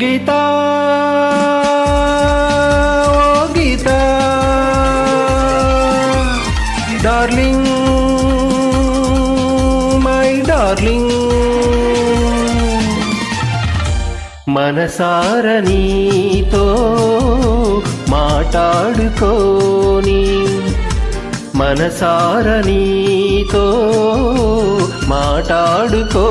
గీత ఓ గీత. Darling my darling. మనసార నీతో మాట్లాడుకోని మనసార నీతో మాట్లాడుకో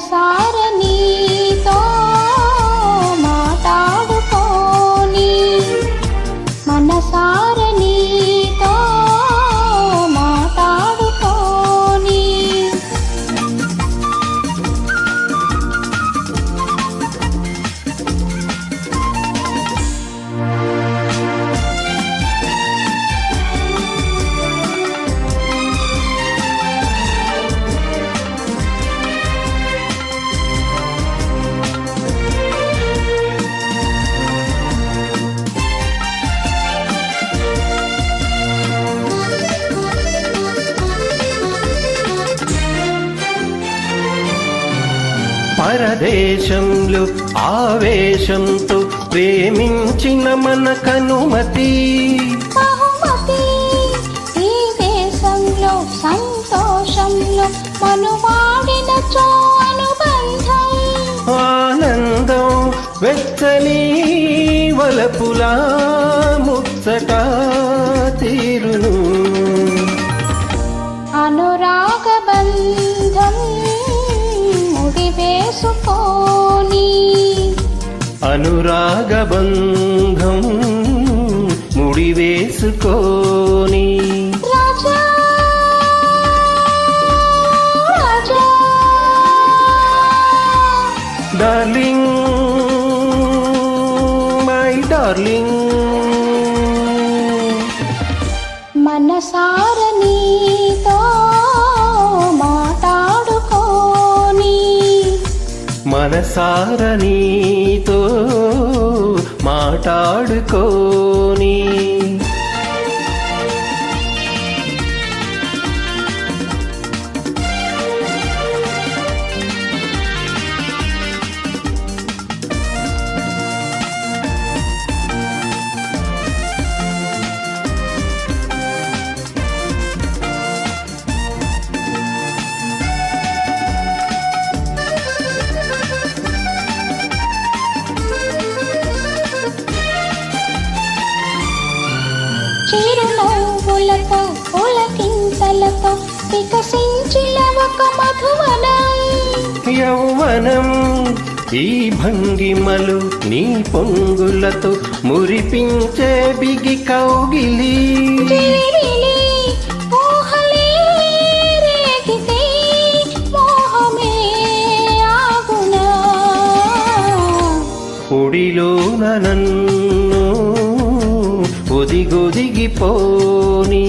सार పరదేశంలో ఆవేశంతో ప్రేమించిన మన కనుమతి. బహుమతి ఈ దేశంలో సంతోషంలో మనువాడిన చో అనుబంధం ఆనందం వెచ్చని వలపులా ముచ్చట తీరును. అనురాగ బంధం. అనురాగ బంధం ముడివేసుకోని డార్లింగ్ మై డార్లింగ్. మనసార మనసార నీతో మాట్లాడుకోని చిరునవ్వులతో పులకింతలతో వికసించిన ఒక మధువనం యౌవనం ఈ భంగిమలు నీ పొంగులతో మురిపించే బిగి కౌగిలి. ఒడిలోన నన్ను ఒదిగొదిగిపోని